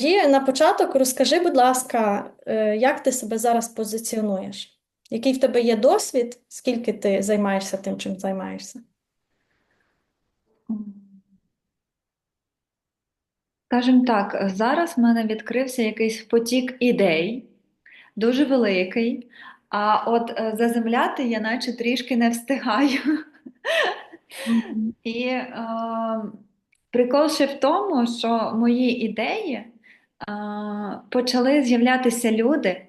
Тоді на початок розкажи, будь ласка, е, як ти себе зараз позиціонуєш? Який в тебе є досвід? Скільки ти займаєшся тим, чим займаєшся? Скажімо так, зараз в мене відкрився якийсь потік ідей, дуже великий, а от е, заземляти я наче трішки не встигаю. І е, прикол ще в тому, що мої ідеї почали з'являтися люди,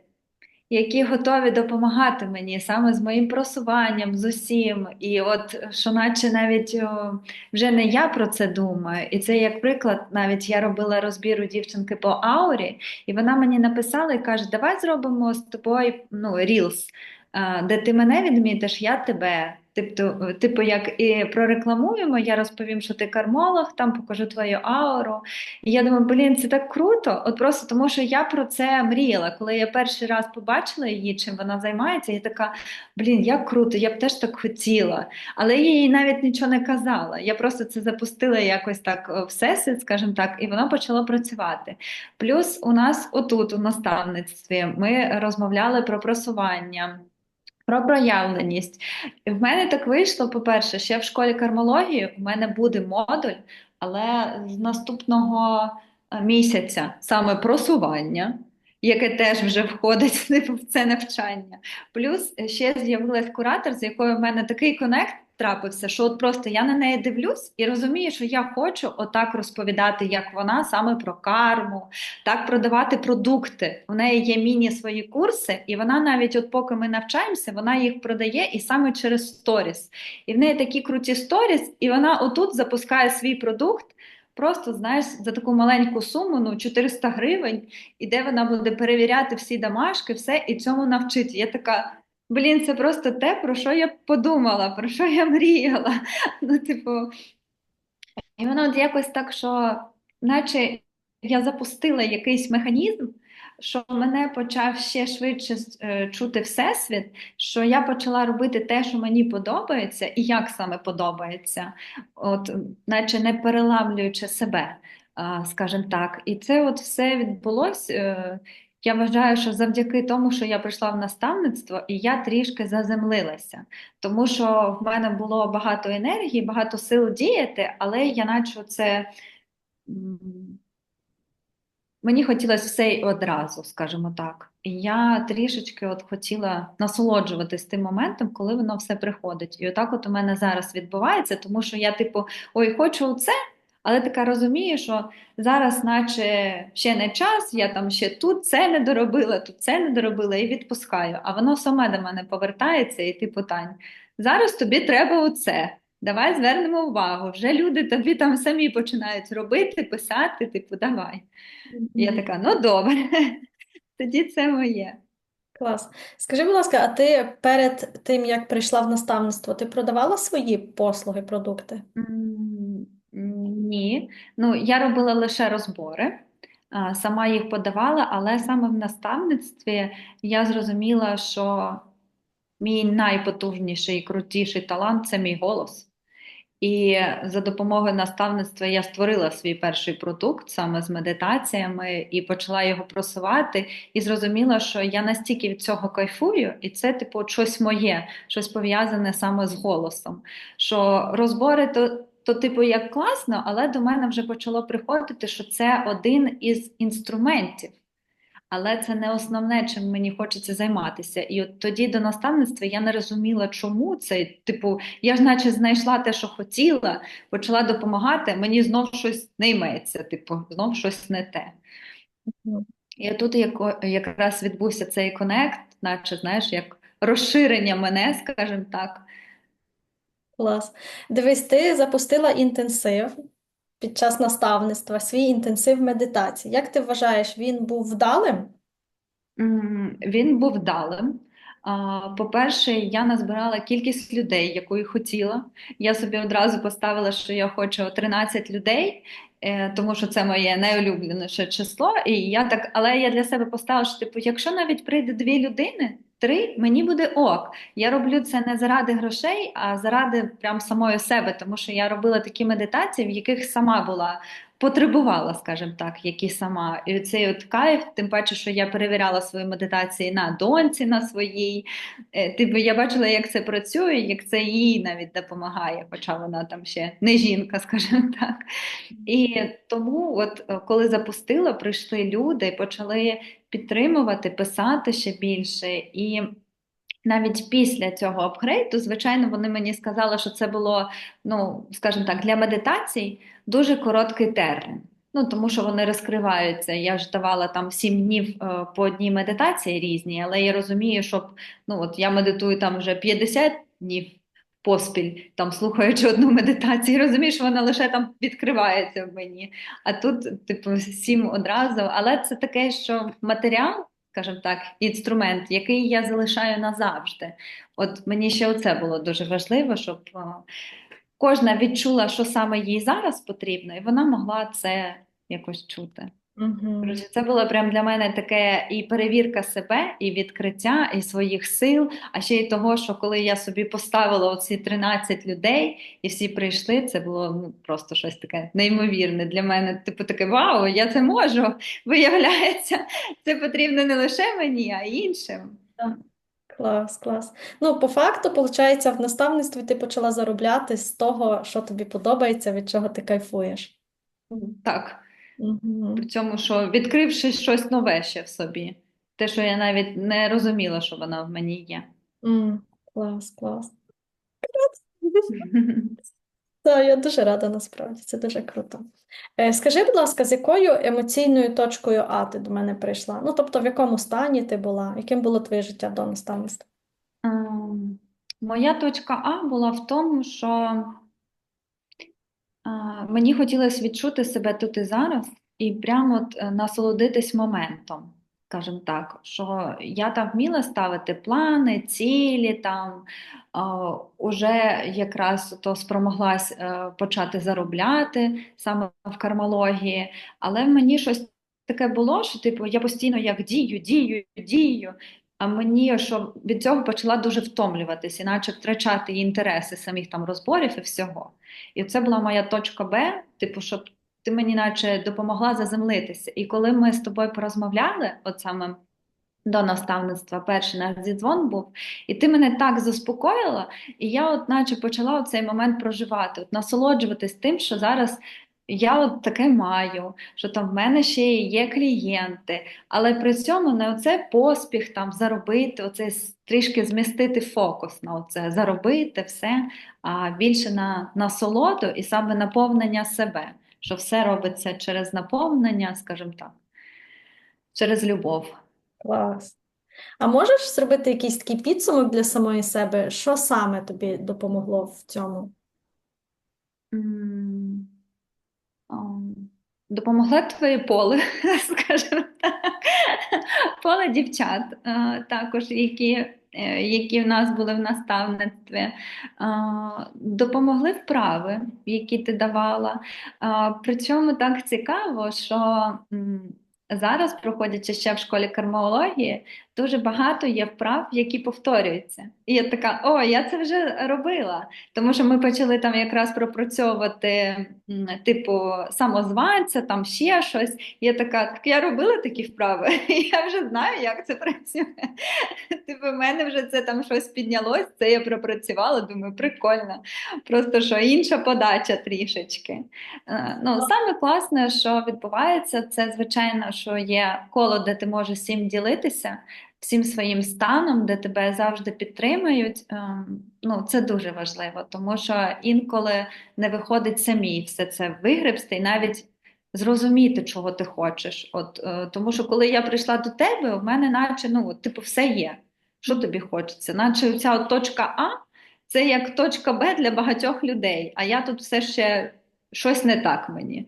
які готові допомагати мені саме з моїм просуванням, з усім. І от що наче навіть вже не я про це думаю. І це як приклад, навіть я робила розбір у дівчинки по аурі, і вона мені написала і каже: Давай зробимо з тобою ну, рілс, де ти мене відмітиш, я тебе. Тобто, типу, як і прорекламуємо, я розповім, що ти кармолог, там покажу твою ауру. І я думаю, блін, це так круто. От просто тому, що я про це мріяла. Коли я перший раз побачила її, чим вона займається, я така, блін, як круто, я б теж так хотіла. Але я їй навіть нічого не казала. Я просто це запустила якось так в всесвіт, скажімо так, і воно почало працювати. Плюс у нас отут, у наставництві, ми розмовляли про просування. Про проявленість. В мене так вийшло, по-перше, ще в школі кармології у мене буде модуль, але з наступного е, місяця саме просування, яке теж вже входить в це навчання. Плюс ще з'явилась куратор, з якою в мене такий конект трапився, що от просто я на неї дивлюсь і розумію, що я хочу отак розповідати, як вона, саме про карму, так продавати продукти. У неї є міні свої курси, і вона навіть, от поки ми навчаємося, вона їх продає і саме через сторіс. І в неї такі круті сторіс, і вона отут запускає свій продукт. Просто, знаєш, за таку маленьку суму, ну 400 гривень, і де вона буде перевіряти всі домашки, все і цьому навчить. Я така, блін, це просто те, про що я подумала, про що я мріяла. Ну, типу, і воно от якось так, що, наче я запустила якийсь механізм, що мене почав ще швидше е, чути всесвіт, що я почала робити те, що мені подобається, і як саме подобається, от, наче не переламлюючи себе, скажімо так. І це от все відбулося. Я вважаю, що завдяки тому, що я прийшла в наставництво, і я трішки заземлилася, тому що в мене було багато енергії, багато сил діяти, але я наче це. Мені хотілося все одразу, скажімо так. І я трішечки от хотіла насолоджуватись тим моментом, коли воно все приходить. І отак от у мене зараз відбувається, тому що я, типу, ой, хочу це, але така розумію, що зараз, наче ще не час, я там ще тут це не доробила, тут це не доробила і відпускаю. А воно саме до мене повертається, і типу, Тань, зараз тобі треба оце. Давай звернемо увагу. Вже люди тобі там самі починають робити, писати, типу, давай. І я така, ну добре, тоді це моє. Клас. Скажи, будь ласка, а ти перед тим, як прийшла в наставництво, ти продавала свої послуги, продукти? М, Ні. Ну, я робила лише розбори, сама їх подавала, але саме в наставництві я зрозуміла, що мій найпотужніший і крутіший талант це мій голос. І за допомогою наставництва я створила свій перший продукт саме з медитаціями і почала його просувати. І зрозуміла, що я настільки від цього кайфую, і це, типу, щось моє, щось пов'язане саме з голосом. Що розбори то. То, типу, як класно, але до мене вже почало приходити, що це один із інструментів. Але це не основне, чим мені хочеться займатися. І от тоді до наставництва я не розуміла, чому це. Типу, я ж наче знайшла те, що хотіла, почала допомагати, мені знов щось не йметься, типу, знов щось не те. І тут яко- якраз відбувся цей конект, наче знаєш, як розширення мене, скажімо так. Клас. Дивись, ти запустила інтенсив під час наставництва, свій інтенсив медитації. Як ти вважаєш, він був вдалим? Він був вдалим. По-перше, я назбирала кількість людей, якої хотіла. Я собі одразу поставила, що я хочу 13 людей, е, тому що це моє найулюбленіше число. І я так, але я для себе поставила, що типу, якщо навіть прийде дві людини, три, мені буде ок. Я роблю це не заради грошей, а заради прям самої себе, тому що я робила такі медитації, в яких сама була потребувала, скажімо так, як і сама. І цей от кайф, тим паче, що я перевіряла свої медитації на доньці, на своїй. Е, Типу, я бачила, як це працює, як це їй навіть допомагає, хоча вона там ще не жінка, скажімо так. І тому, от е, коли запустила, прийшли люди почали підтримувати, писати ще більше. І навіть після цього апгрейду, звичайно, вони мені сказали, що це було, ну, скажімо так, для медитацій дуже короткий термін. Ну, тому що вони розкриваються. Я ж давала там сім днів е, по одній медитації різні, але я розумію, що ну, от я медитую там вже 50 днів поспіль, там слухаючи одну медитацію, що вона лише там відкривається в мені. А тут, типу, сім одразу. Але це таке, що матеріал, скажімо так, інструмент, який я залишаю назавжди. От мені ще оце було дуже важливо, щоб е, кожна відчула, що саме їй зараз потрібно, і вона могла це якось чути. Угу. Це було прям для мене таке і перевірка себе, і відкриття, і своїх сил. А ще й того, що коли я собі поставила оці 13 людей, і всі прийшли, це було ну, просто щось таке неймовірне для мене. Типу таке вау, я це можу. Виявляється, це потрібно не лише мені, а й іншим. Клас, клас. Ну, по факту, виходить, в наставництві ти почала заробляти з того, що тобі подобається, від чого ти кайфуєш. Так, Угу. при цьому, що відкривши щось нове ще в собі, те, що я навіть не розуміла, що вона в мені є. Клас, клас. Так, я дуже рада насправді, це дуже круто. Е, Скажи, будь ласка, з якою емоційною точкою А ти до мене прийшла? Ну, тобто, в якому стані ти була? Яким було твоє життя до наставництва? Ем, Моя точка А була в тому, що мені хотілося відчути себе тут і зараз і прямо от е, насолодитись моментом, скажімо так, що я там вміла ставити плани, цілі, там уже якраз то спромоглась е, почати заробляти саме в кармології, але мені щось таке було, що типу я постійно як дію, дію, дію. А мені що від цього почала дуже втомлюватися, іначе втрачати інтереси самих там розборів і всього. І це була моя точка Б, типу, щоб ти мені наче допомогла заземлитися. І коли ми з тобою порозмовляли, от саме до наставництва, перший наш зідзвон був, і ти мене так заспокоїла, і я от наче почала цей момент проживати, от насолоджуватись тим, що зараз я от таке маю, що там в мене ще є клієнти, але при цьому не оце поспіх там заробити, оце трішки змістити фокус на оце, заробити все, а більше на насолоду і саме наповнення себе, що все робиться через наповнення, скажімо так, через любов. Клас. А можеш зробити якийсь такий підсумок для самої себе? Що саме тобі допомогло в цьому? Ам, Допомогло твоє поле, скажімо так. Поле дівчат, е, також, які, е, які в нас були в наставництві. Е, Допомогли вправи, які ти давала. При цьому так цікаво, що зараз, проходячи ще в школі кармології, дуже багато є вправ, які повторюються. І я така, о, я це вже робила. Тому що ми почали там якраз пропрацьовувати, типу, самозванця, там ще щось. Я така, так я робила такі вправи, я вже знаю, як це працює. Типу, в мене вже це там щось піднялось, це я пропрацювала, думаю, прикольно. Просто що інша подача трішечки. Е, Ну, саме класне, що відбувається, це звичайно, що є коло, де ти можеш всім ділитися, всім своїм станом, де тебе завжди підтримують. Ем, Ну, це дуже важливо, тому що інколи не виходить самі все це вигребсти і навіть зрозуміти, чого ти хочеш. От, е, тому що коли я прийшла до тебе, у мене наче, ну, типу, все є. Що тобі хочеться? Наче ця точка А це як точка Б для багатьох людей, а я тут все ще щось не так мені.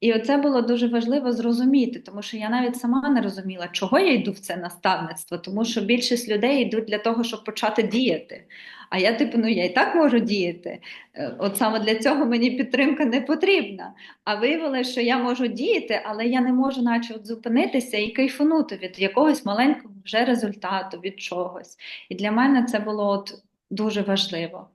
І оце було дуже важливо зрозуміти, тому що я навіть сама не розуміла, чого я йду в це наставництво, тому що більшість людей йдуть для того, щоб почати діяти. А я, типу, ну я і так можу діяти. Е, От саме для цього мені підтримка не потрібна. А виявилося, що я можу діяти, але я не можу, наче от зупинитися і кайфанути від якогось маленького вже результату, від чогось. І для мене це було от дуже важливо.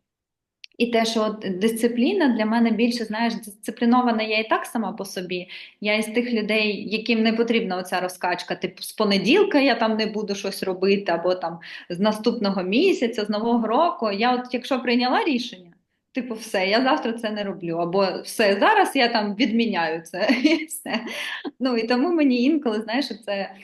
І те, що от дисципліна для мене більше, знаєш, дисциплінована я і так сама по собі. Я із тих людей, яким не потрібна оця розкачка. Типу, з понеділка я там не буду щось робити, або там з наступного місяця, з нового року. Я, от якщо прийняла рішення, типу, все, я завтра це не роблю, або все, зараз я там відміняю це і все. Ну і тому мені інколи, знаєш, це.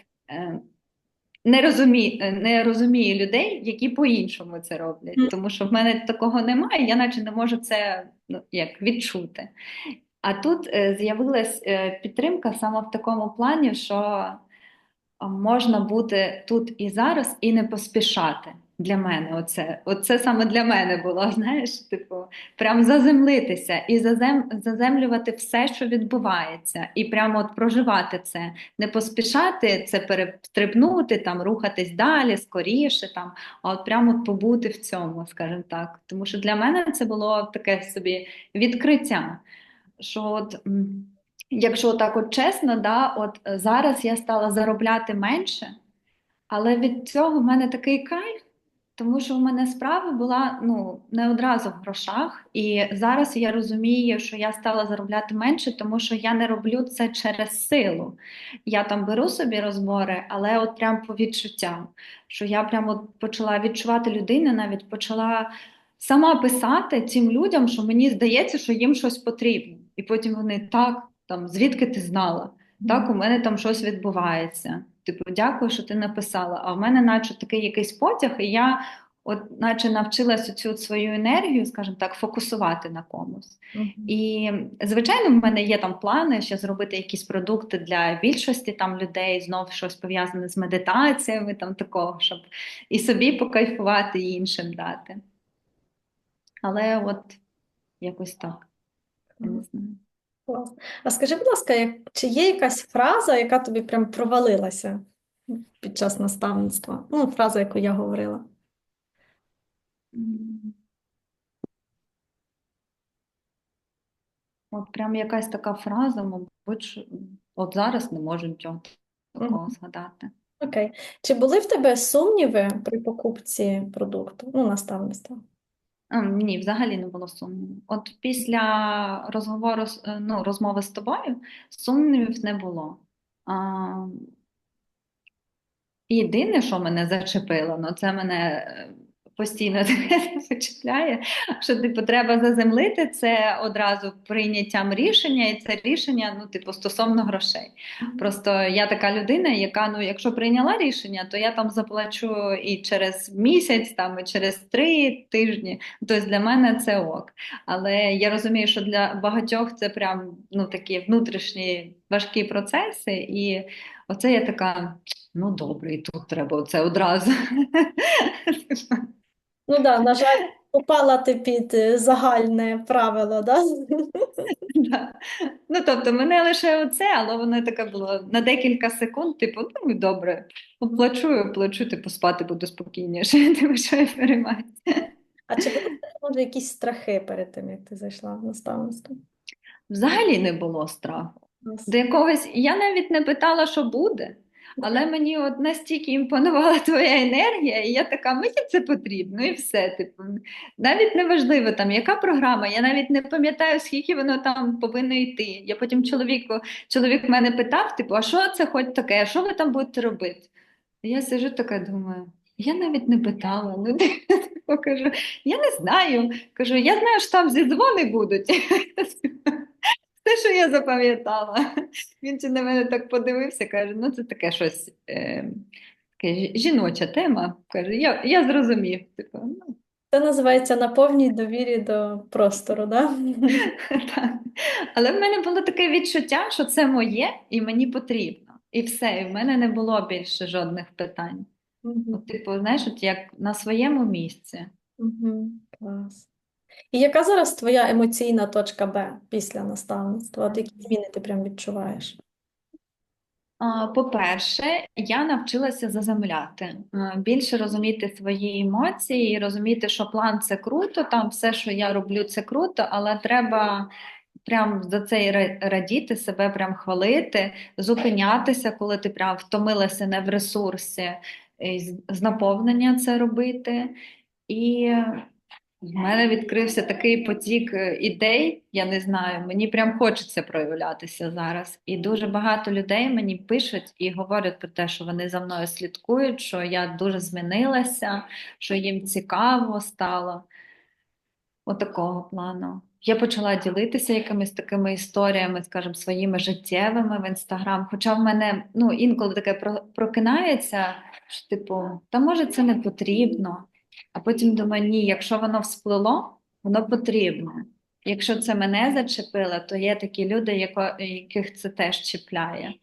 Не розумію, не розумію людей, які по-іншому це роблять. Тому що в мене такого немає, я наче не можу це ну, як відчути. А тут е, з'явилась е, підтримка саме в такому плані, що можна бути тут і зараз і не поспішати. Для мене оце, оце саме для мене було, знаєш, типу, прям заземлитися і зазем, заземлювати все, що відбувається, і прямо от проживати це, не поспішати це перестрибнути, там, рухатись далі, скоріше, там, а от прямо побути в цьому, скажімо так. Тому що для мене це було таке собі відкриття. Що от, якщо так от чесно, да, от зараз я стала заробляти менше, але від цього в мене такий кайф, тому що в мене справа була ну, не одразу в грошах. І зараз я розумію, що я стала заробляти менше, тому що я не роблю це через силу. Я там беру собі розбори, але от прям по відчуттям, що я прям от почала відчувати людину, навіть почала сама писати цим людям, що мені здається, що їм щось потрібно. І потім вони так, там, звідки ти знала? Так, у мене там щось відбувається. Типу, дякую, що ти написала. А в мене, наче такий якийсь потяг, і я, от, наче, навчилася цю свою енергію, скажімо так, фокусувати на комусь. Мгм. І, звичайно, в мене є там плани ще зробити якісь продукти для більшості там людей, знов щось пов'язане з медитаціями, там такого, щоб і собі покайфувати, і іншим дати. Але от якось так, я не знаю. Клас. А скажи, будь ласка, як- чи є якась фраза, яка тобі прям провалилася під час наставництва? Ну, фраза, яку я говорила. М. От прям якась така фраза, мабуть, що- от зараз не можу нічого такого Мгм. згадати. Окей. Чи були в тебе сумніви при покупці продукту? Ну, наставництва? Ні, взагалі не було сумнівів. От після розговору, е, ну, розмови з тобою, сумнівів не було. А, єдине, що мене зачепило, ну це мене е, постійно зачепляє, що типу треба заземлити це одразу прийняттям рішення, і це рішення, ну, типу, стосовно грошей. Просто я така людина, яка, ну, якщо прийняла рішення, то я там заплачу і через місяць, там, і через три тижні. Тобто для мене це ок. Але я розумію, що для багатьох це прям ну, такі внутрішні важкі процеси, і оце я така, ну добре, і тут треба оце одразу. Ну да, на жаль, попала ти під е, загальне правило, да? Да. Ну, тобто, мене лише оце, але воно таке було на декілька секунд, типу, ну і добре, оплачу, плачу, типу, спати буду спокійніше, типу, що я переймаюся. А чи були може, якісь страхи перед тим, як ти зайшла в наставництво? Взагалі не було страху. До якогось я навіть не питала, що буде, але мені от настільки імпонувала твоя енергія, і я така, мені це потрібно, і все. Типу, навіть не важливо там, яка програма, я навіть не пам'ятаю, скільки воно там повинно йти. Я потім чоловіку, чоловік мене питав, типу, а що це хоч таке, а що ви там будете робити? Я сижу така, думаю. Я навіть не питала. Ну, кажу, я не знаю. Кажу, я знаю, що там зідзвони будуть. Те, що я запам'ятала. Він чи на мене так подивився, каже: ну це таке щось е, таке жіноча тема. Каже, я, я зрозумів. Типу, ну, Це називається на повній довірі до простору, да? так. Але в мене було таке відчуття, що це моє і мені потрібно. І все, і в мене не було більше жодних питань. От, типу, знаєш, от як на своєму місці. Мгм. Клас. І яка зараз твоя емоційна точка Б після наставництва? От які зміни ти прям відчуваєш? По-перше, я навчилася заземляти, більше розуміти свої емоції, і розуміти, що план це круто, там все, що я роблю, це круто, але треба прям за це радіти, себе прям хвалити, зупинятися, коли ти прям втомилася не в ресурсі, з наповнення це робити. І В мене відкрився такий потік е, ідей, я не знаю, мені прям хочеться проявлятися зараз. І дуже багато людей мені пишуть і говорять про те, що вони за мною слідкують, що я дуже змінилася, що їм цікаво стало. Отакого плану. Я почала ділитися якимись такими історіями, скажімо, своїми життєвими в інстаграм. Хоча в мене ну, інколи таке про- прокинається, що типу, та може це не потрібно. А потім думаю, ні, якщо воно всплило, воно потрібно. Якщо це мене зачепило, то є такі люди, яко- яких це теж чіпляє.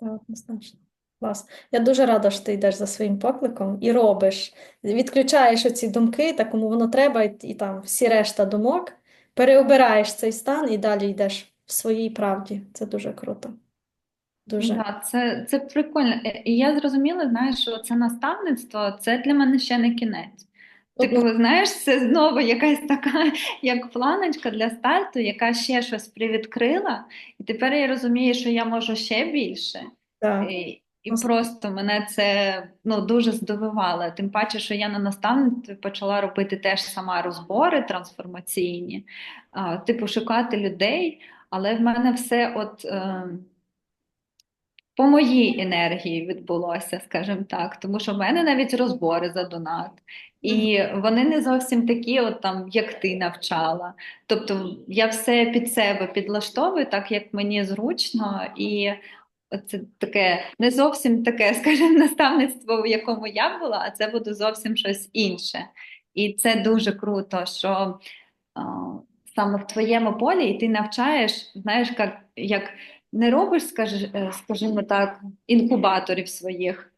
Так, однозначно. Клас. Я дуже рада, що ти йдеш за своїм покликом і робиш. Відключаєш оці думки, та кому воно треба, і, і там всі решта думок, переобираєш цей стан і далі йдеш в своїй правді. Це дуже круто. Дуже. Да, це, це прикольно. І я зрозуміла, знаєш, що це наставництво, це для мене ще не кінець. Типу, знаєш, це знову якась така, як планочка для старту, яка ще щось привідкрила, і тепер я розумію, що я можу ще більше. Так. І, і просто мене це ну, дуже здивувало. Тим паче, що я на наставництві почала робити теж сама розбори трансформаційні, а, типу шукати людей, але в мене все от. Е, по моїй енергії відбулося, скажімо так, тому що в мене навіть розбори за донат, і вони не зовсім такі, от там, як ти навчала. Тобто я все під себе підлаштовую, так як мені зручно, і це таке не зовсім таке, скажімо, наставництво, в якому я була, а це буде зовсім щось інше. І це дуже круто, що а, саме в твоєму полі, і ти навчаєш, знаєш, як, як не робиш, е, скажімо так, інкубаторів своїх,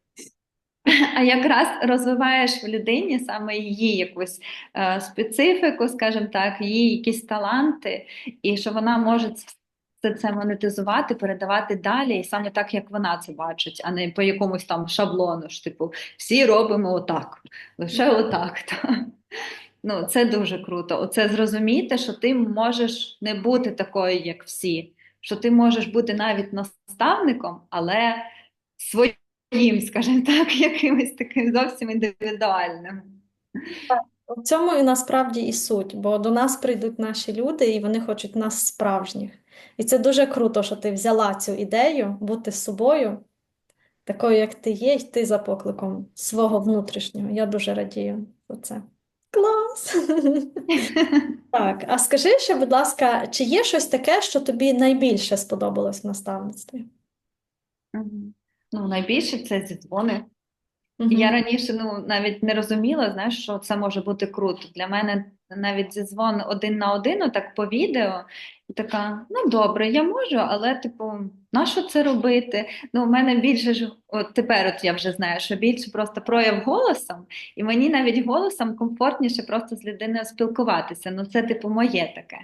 а якраз розвиваєш в людині саме її якусь е, специфіку, скажімо так, її якісь таланти, і що вона може це, це монетизувати, передавати далі, і саме так, як вона це бачить, а не по якомусь там шаблону, ж типу, всі робимо отак, лише отак. Та. Ну, це дуже круто. Оце зрозуміти, що ти можеш не бути такою, як всі, що ти можеш бути навіть наставником, але своїм, скажімо так, якимось таким зовсім індивідуальним. В цьому і насправді і суть, бо до нас прийдуть наші люди, і вони хочуть нас справжніх. І це дуже круто, що ти взяла цю ідею бути собою, такою, як ти є, йти за покликом свого внутрішнього. Я дуже радію за це. Клас! Так, а скажи ще, будь ласка, чи є щось таке, що тобі найбільше сподобалось в наставництві? Ну, найбільше це зідзвони. Мгм. Я раніше ну, навіть не розуміла, знаєш, що це може бути круто. Для мене навіть зідзвон один на один, отак по відео, і така, ну добре, я можу, але типу, на що це робити? Ну, у мене більше ж, от тепер от я вже знаю, що більше просто прояв голосом, і мені навіть голосом комфортніше просто з людиною спілкуватися. Ну, це типу моє таке.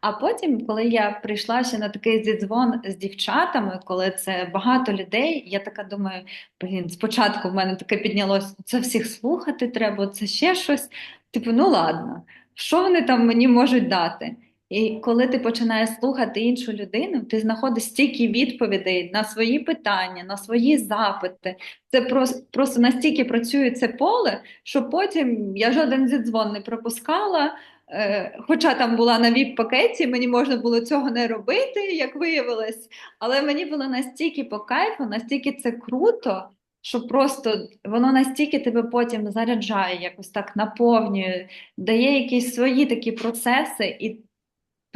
А потім, коли я прийшла ще на такий зідзвон з дівчатами, коли це багато людей, я така думаю, блін, спочатку в мене таке піднялось, це всіх слухати треба, це ще щось. Типу, ну ладно, що вони там мені можуть дати? І коли ти починаєш слухати іншу людину, ти знаходиш стільки відповідей на свої питання, на свої запити. Це просто, просто настільки працює це поле, що потім я жоден зідзвон не пропускала. Е, Хоча там була на віп-пакеті, мені можна було цього не робити, як виявилось. Але мені було настільки по кайфу, настільки це круто, що просто воно настільки тебе потім заряджає, якось так наповнює, дає якісь свої такі процеси, і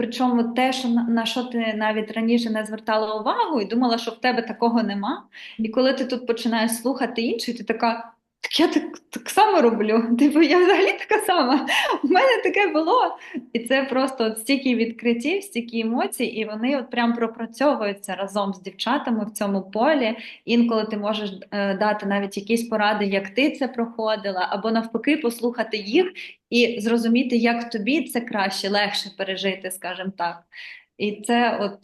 причому те, що на, що ти навіть раніше не звертала увагу і думала, що в тебе такого нема. І коли ти тут починаєш слухати інших, ти така. Так я так, так само роблю. Типу, я взагалі така сама. У мене таке було. І це просто от стільки відкриттів, стільки емоцій, і вони от прям пропрацьовуються разом з дівчатами в цьому полі. Інколи ти можеш е, дати навіть якісь поради, як ти це проходила, або навпаки, послухати їх і зрозуміти, як тобі це краще, легше пережити, скажімо так. І це от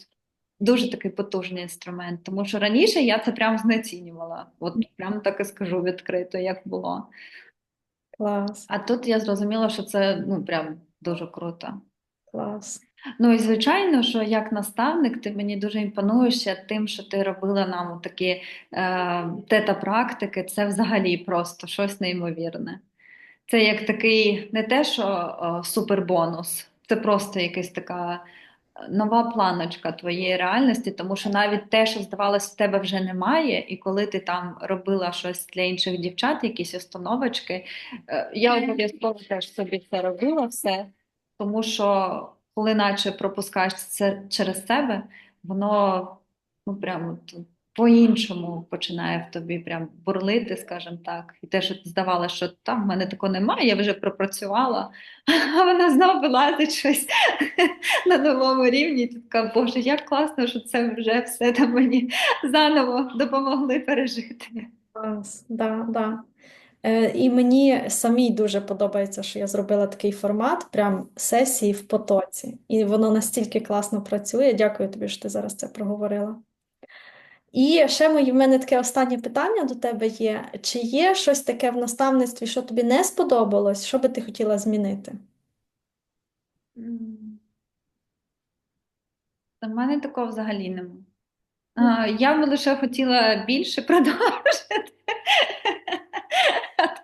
дуже такий потужний інструмент, тому що раніше я це прям знецінювала. От прям так і скажу відкрито, як було. Клас, А тут я зрозуміла, що це ну прям дуже круто. клас. Ну і звичайно, що як наставник, ти мені дуже імпонуєш ще тим, що ти робила нам такі е, тета-практики. Це взагалі просто щось неймовірне. це як такий не те, що о, супербонус, це просто якась така е, нова планочка твоєї реальності, тому що навіть те, що здавалось, в тебе вже немає, і коли ти там робила щось для інших дівчат, якісь установочки, е, я обов'язково теж собі це робила все, тому що коли наче пропускаєш це через себе, воно ну прямо от по-іншому починає в тобі прям бурлити, скажімо так. І те, що здавалося, що там в мене такого немає, я вже пропрацювала, а вона знову вилазить щось на новому рівні. І ти така, Боже, як класно, що це вже все там мені заново допомогли пережити. Клас, да, да. Е, і мені самій дуже подобається, що я зробила такий формат, прям сесії в потоці. І воно настільки класно працює. Дякую тобі, що ти зараз це проговорила. І ще мої, в мене таке останнє питання до тебе є. Чи є щось таке в наставництві, що тобі не сподобалось, що би ти хотіла змінити? У мене такого взагалі нема. А, я б лише хотіла більше продовжити.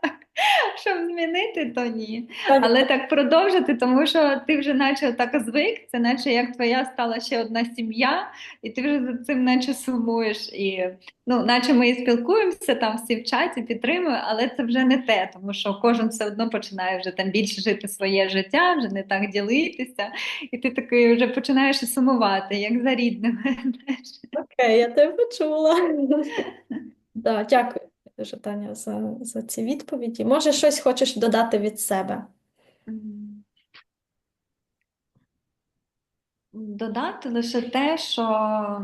Щоб змінити, то ні. Але так продовжити, тому що ти вже наче так звик, це наче як твоя стала ще одна сім'я, і ти вже за цим наче сумуєш. І, ну, наче ми і спілкуємося там всі в чаті, підтримуємо, але це вже не те, тому що кожен все одно починає вже там більше жити своє життя, вже не так ділитися, і ти такий вже починаєш і сумувати, як за рідними. Окей, я тебе почула. Да, дякую дуже, Таня, за, за ці відповіді. Може, щось хочеш додати від себе? Додати лише те, що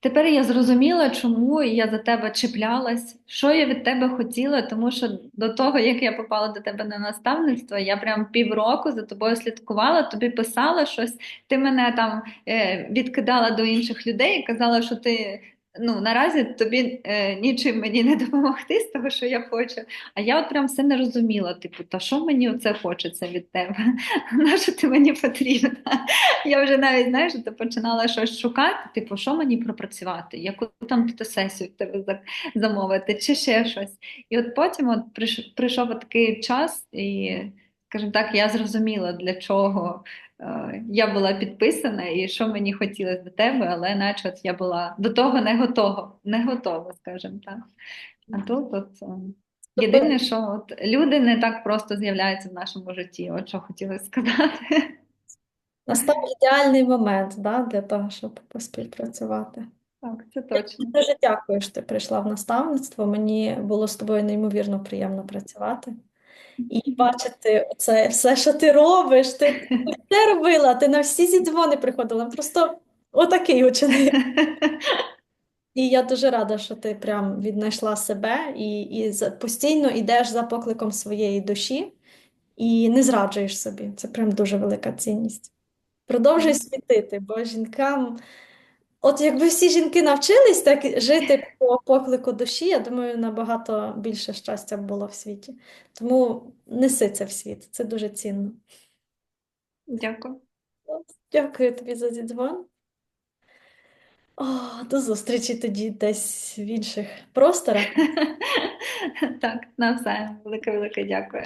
тепер я зрозуміла, чому я за тебе чіплялась, що я від тебе хотіла, тому що до того, як я попала до тебе на наставництво, я прям півроку за тобою слідкувала, тобі писала щось, ти мене там е, відкидала до інших людей і казала, що ти. Ну, наразі тобі е, нічим мені не допомогти з того, що я хочу. А я от прям все не розуміла, типу, та що мені оце хочеться від тебе? На що ти мені потрібна? Я вже навіть знаєш, то починала щось шукати, типу, що мені пропрацювати, яку там сесію в тебе за- замовити, чи ще щось. І от потім от прийшов такий час, і, скажімо так, я зрозуміла, для чого я була підписана і що мені хотілося до тебе, але наче от я була до того не готова, не готова, скажімо так. А тут от. е, Єдине, що от люди не так просто з'являються в нашому житті, от що хотіла сказати. Настав ідеальний момент, да, для того, щоб поспівпрацювати. Так, це точно. Дуже дякую, що ти прийшла в наставництво. Мені було з тобою неймовірно приємно працювати. І бачити це все, що ти робиш. Ти все робила, ти на всі ці дзвони приходила. Просто отакий ученик. І я дуже рада, що ти прям віднайшла себе і, і постійно йдеш за покликом своєї душі і не зраджуєш собі. Це прям дуже велика цінність. Продовжуй світити, бо жінкам, от якби всі жінки навчились так жити по поклику душі, я думаю, набагато більше щастя б було в світі. Тому неси це в світ, це дуже цінно. Дякую. Дякую тобі за дзвон. О, до зустрічі тоді десь в інших просторах. Так, навзаєм. Велике-велике дякую.